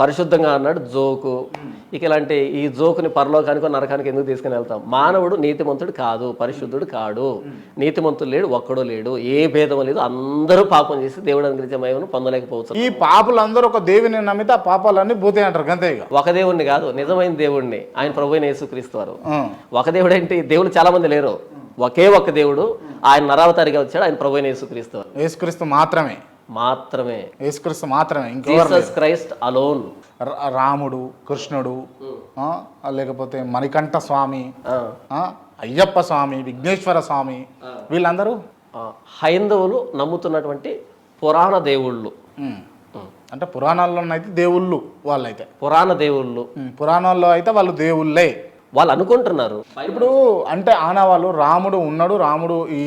పరిశుద్ధంగా అన్నాడు జోకు. ఇక ఇలాంటి ఈ జోకుని పరలోకానికి నరకానికి ఎందుకు తీసుకుని వెళ్తాం? మానవుడు నీతిమంతుడు కాదు పరిశుద్ధుడు కాడు. నీతిమంతుడు లేడు ఒక్కడు లేడు. ఏ భేదం లేదు. అందరూ పాపం చేసి దేవుడు అనుగ్రహించే మహిమను పొందలేకపోవచ్చు. ఈ పాపులందరూ ఒక దేవిని నమ్మితే ఆ పాపాలన్నీ పోతాయి అంటారు ఇక. ఒక దేవుణ్ణి కాదు నిజమైన దేవుణ్ణి. ఆయన ప్రభు అయిన యేసుక్రీస్తు వారు. ఒక దేవుడు ఏంటి? దేవుడు చాలా మంది లేరు. ఒకే ఒక్క దేవుడు. ఆయన నరావతారిగా వచ్చాడు ఆయన ప్రభు అయిన యేసుక్రీస్తు యేసుక్రీస్తు మాత్రమే. మాత్రమే. యేసుక్రీస్తు మాత్రమే ఇంకెవరు జీసస్ క్రైస్ట్ అలోన్ రా- రాముడు కృష్ణుడు ఆ, లేకపోతే మణికంఠ స్వామి ఆ, అయ్యప్ప స్వామి విఘ్నేశ్వర స్వామి వీళ్ళందరూ? హైందవులు నమ్ముతున్నటువంటి పురాణ దేవుళ్ళు. ఉమ్. అంటే పురాణాల్లో అయితే దేవుళ్ళు వాళ్ళైతే. పురాణ దేవుళ్ళు. ఉమ్, పురాణాల్లో అయితే వాళ్ళు దేవుళ్ళే. వాళ్ళు అనుకుంటున్నారు. ఇప్పుడు అంటే ఆనవాళ్ళు రాముడు ఉన్నాడు రాముడు ఈ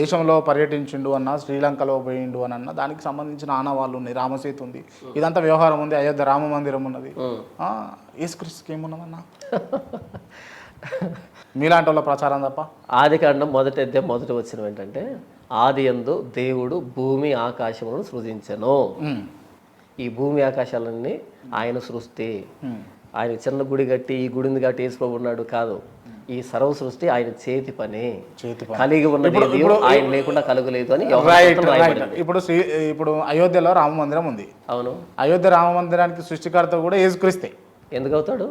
దేశంలో పర్యటించిండు అన్న శ్రీలంకలో పోయిండు అని అన్న దానికి సంబంధించిన ఆనవాళ్ళు ఉన్నాయి రామసేతు ఉంది. ఇదంతా వ్యవహారం ఉంది అయోధ్య రామ మందిరం ఉన్నది. యేసుక్రీస్తుకి ఏమున్నదన్నా? మీలాంటి వాళ్ళ ప్రచారం తప్ప? ఆది కాండం మొదటి అధ్యాయం మొదటి వచ్చిన ఏంటంటే ఆది యందు దేవుడు భూమి ఆకాశములను సృజించెను. ఈ భూమి ఆకాశాలన్నీ ఆయన సృష్టి. ఆయన చిన్న గుడి కట్టి ఈ గుడిని కట్టి ఉన్నాడు కాదు. ఈ సర్వ సృష్టి ఆయన చేతి పని. చేతి పని. కలిగి ఉన్నది ఆయన లేకుండా కలుగలేదు అని. ఇప్పుడు ఇప్పుడు అయోధ్యలో రామ మందిరం ఉంది. అవును. అయోధ్య రామ మందిరానికి సృష్టికర్త కూడా యేసుక్రీస్తే. ఎందుకు అవుతాడు.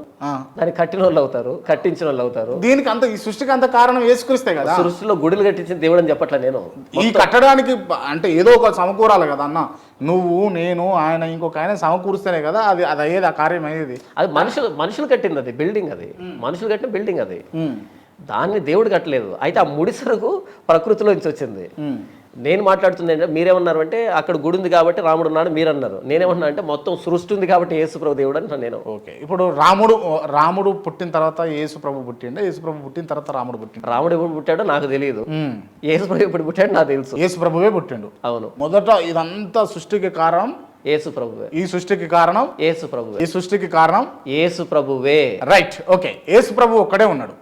దాన్ని కట్టిన వాళ్ళు అవుతారు కట్టించిన వాళ్ళు అవుతారు. దీనికి అంత ఈ సృష్టికి అంత కారణం యేసుక్రీస్తే కదా? సృష్టిలో గుడిలు కట్టించిన దేవుడు అని చెప్పట్లే నేను. ఈ కట్టడానికి అంటే ఏదో ఒక సమకూరాలి కదా అన్న. నువ్వు నేను ఆయన ఇంకొక ఆయన సమకూరుస్తేనే కదా అది అది అయ్యేది ఆ కార్యం అయ్యేది. అది మనుషులు మనుషులు కట్టింది అది బిల్డింగ్ అది. మనుషులు కట్టిన బిల్డింగ్ అది. దాన్ని దేవుడు కట్టలేదు. అయితే ఆ ముడిసరుకు ప్రకృతిలో నుంచి వచ్చింది నేను మాట్లాడుతుంది ఏంటంటే మీరేమన్నారు అంటే అక్కడ గుడి ఉంది కాబట్టి రాముడు ఉన్నాడు మీరు అన్నారు నేనేమన్నా అంటే మొత్తం సృష్టి ఉంది కాబట్టి యేసుప్రభు దేవుడు అని నేను. ఓకే. ఇప్పుడు రాముడు రాముడు పుట్టిన తర్వాత యేసు ప్రభు పుట్టిండే? యేసు ప్రభు పుట్టిన తర్వాత రాముడు పుట్టిండు? రాముడు ఎప్పుడు పుట్టాడో నాకు తెలియదు. యేసుప్రభు ఎప్పుడు పుట్టాడో నాకు తెలుసు. యేసు ప్రభువే పుట్టిండు. అవును. మొదట ఇదంతా సృష్టికి కారణం యేసు ప్రభువే ఈ సృష్టికి కారణం యేసు ప్రభువే ఈ సృష్టికి కారణం యేసు ప్రభువే రైట్. ఓకే. యేసు ప్రభు ఒక్కడే ఉన్నాడు.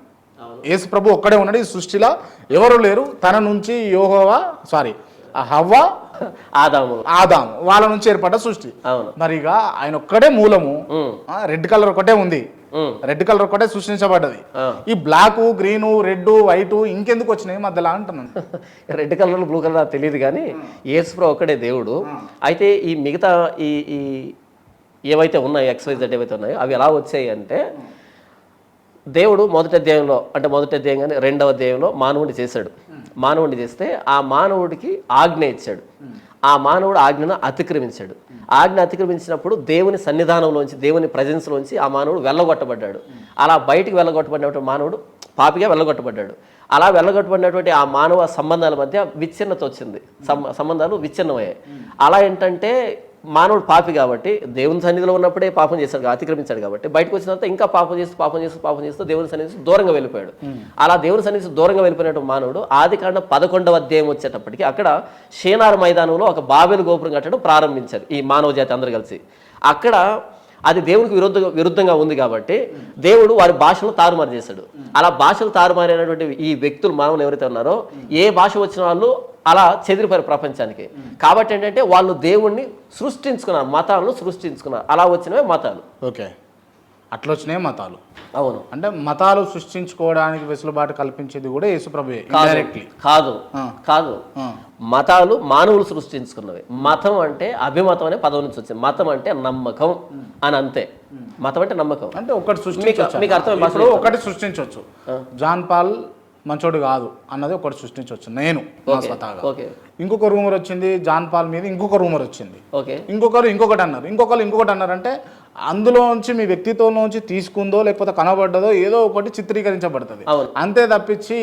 యేసు ప్రభు ఒక్కడే ఉన్నాడు. ఈ సృష్టిలో ఎవరు లేరు. తన నుంచి యోహోవా సారీ హవ్వ ఆదాము. ఆదాం వాళ్ళ నుంచి ఏర్పడ్డ సృష్టి. మరి ఇక ఆయన ఒక్కడే మూలము. రెడ్ కలర్ ఒకటే ఉంది. రెడ్ కలర్ ఒకటే సృష్టించబడ్డది. ఈ బ్లాక్ గ్రీన్ రెడ్ వైట్ ఇంకెందుకు వచ్చినాయి మధ్యలో అంటున్నాను. రెడ్ కలర్ బ్లూ కలర్ తెలియదు కానీ యేసుప్రభు ఒక్కడే దేవుడు. అయితే ఈ మిగతా ఈ ఈ ఏవైతే ఉన్నాయో ఎక్స్వైజెడ్ ఏవైతే ఉన్నాయో అవి ఎలా వచ్చాయి అంటే దేవుడు మొదటి అధ్యాయంలో అంటే మొదటి అధ్యాయం కానీ రెండవ అధ్యాయంలో మానవుడిని చేశాడు. మానవుడిని చేస్తే ఆ మానవుడికి ఆజ్ఞ ఇచ్చాడు. ఆ మానవుడు ఆజ్ఞను అతిక్రమించాడు. ఆజ్ఞ అతిక్రమించినప్పుడు దేవుని సన్నిధానంలోంచి దేవుని ప్రజెన్స్లోంచి ఆ మానవుడు వెళ్ళగొట్టబడ్డాడు. అలా బయటికి వెళ్ళగొట్టబడినటువంటి మానవుడు పాపిగా వెళ్ళగొట్టబడ్డాడు. అలా వెళ్ళగొట్టబడినటువంటి ఆ మానవ సంబంధాల మధ్య విచ్ఛిన్నత వచ్చింది. సం- సంబంధాలు విచ్ఛిన్నమయ్యాయి. అలా ఏంటంటే మానవుడు పాపి కాబట్టి దేవుని సన్నిధిలో ఉన్నప్పుడే పాపం చేశాడు అతిక్రమించాడు కాబట్టి బయటకు వచ్చిన తర్వాత ఇంకా పాపం చేస్తూ పాపం చేస్తూ పాపం చేస్తూ దేవుని సన్నిధి దూరంగా వెళ్ళిపోయాడు. అలా దేవుని సన్నిధి దూరంగా వెళ్ళిపోయినట్టు మానవుడు ఆది కాండ పదకొండవ అధ్యాయం వచ్చేటప్పటికి అక్కడ షేనార్ మైదానంలో ఒక బాబెలు గోపురం కట్టడం ప్రారంభించారు ఈ మానవ జాతి అందరు కలిసి. అక్కడ అది దేవునికి విరుద్ధ విరుద్ధంగా ఉంది కాబట్టి దేవుడు వారి భాషను తారుమారు చేశాడు. అలా భాషలు తారుమారైనటువంటి ఈ వ్యక్తులు మానవులు ఎవరైతే ఉన్నారో ఏ భాష వచ్చిన వాళ్ళు అలా చెదిరిపోయారు ప్రపంచానికి. కాబట్టి ఏంటంటే వాళ్ళు దేవుణ్ణి సృష్టించుకున్నారు మతాలను సృష్టించుకున్నారు. అలా వచ్చినవే మతాలు. ఓకే. అట్లా వచ్చినాయి మతాలు. అవును. అంటే మతాలు సృష్టించుకోవడానికి వెసులుబాటు కల్పించేది కూడా యేసు ప్రభువే కాదు కాదు. మతాలు మానవులు సృష్టించుకున్నవి. మతం అంటే అభిమతం అనే పదం నుంచి వచ్చింది. మతం అంటే నమ్మకం అని అంతే. మతం అంటే నమ్మకం. అంటే ఒకటి సృష్టించవచ్చు. మీకు ఇప్పుడు ఒకటి సృష్టించవచ్చు. జాన్ పాల్ మంచోడు కాదు అన్నది ఒకటి సృష్టించవచ్చు. నేను స్వతహాగా. ఇంకొక రూమర్ వచ్చింది జాన్ పాల్ మీద ఇంకొక రూమర్ వచ్చింది. ఓకే. ఇంకొకరు ఇంకొకటి అన్నారు. ఇంకొకరు ఇంకొకటి అన్నారు అంటే అందులోంచి మీ వ్యక్తిత్వంలోంచి తీసుకుందో లేకపోతే కనబడ్డదో ఏదో ఒకటి చిత్రీకరించబడుతుంది. అంతే తప్పించి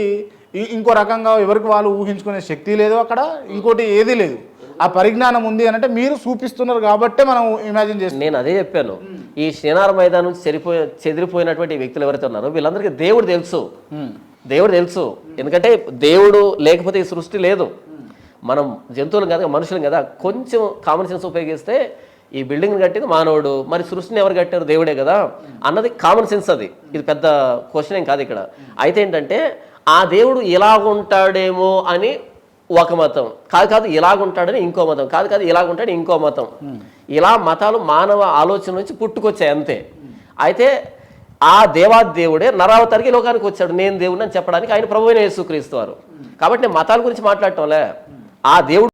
ఇంకో రకంగా ఎవరికి వాళ్ళు ఊహించుకునే శక్తి లేదు అక్కడ ఇంకోటి ఏదీ లేదు. ఆ పరిజ్ఞానం ఉంది అని అంటే మీరు చూపిస్తున్నారు కాబట్టే మనం ఇమాజిన్ చేస్తాం నేను అదే చెప్పాను. ఈ శ్రీనార మైదానం నుంచి చెరిపోయి చెదిరిపోయినటువంటి వ్యక్తులు ఎవరైతే ఉన్నారో వీళ్ళందరికీ దేవుడు తెలుసు. దేవుడు తెలుసు. ఎందుకంటే దేవుడు లేకపోతే ఈ సృష్టి లేదు. మనం జంతువులు కదా మనుషులు కదా కొంచెం కామన్ సెన్స్ ఉపయోగిస్తే ఈ బిల్డింగ్ కట్టింది మానవుడు. మరి సృష్టిని ఎవరు కట్టారు? దేవుడే కదా. అన్నది కామన్ సెన్స్ అది. ఇది పెద్ద క్వశ్చన్ ఏం కాదు ఇక్కడ. అయితే ఏంటంటే ఆ దేవుడు ఇలాగుంటాడేమో అని ఒక మతం. కాదు కాదు ఇలాగుంటాడని ఇంకో మతం. కాదు కాదు ఇలాగుంటాడని ఇంకో మతం. ఇలా మతాలు మానవ ఆలోచన నుంచి పుట్టుకొచ్చాయి అంతే. అయితే ఆ దేవాదేవుడే నరావతారికి లోకానికి వచ్చాడు. నేను దేవుడిని అని చెప్పడానికి ఆయన ప్రభువైన యేసుక్రీస్తు వారు. కాబట్టి నేను మతాల గురించి మాట్లాడటంలే. ఆ దేవుడు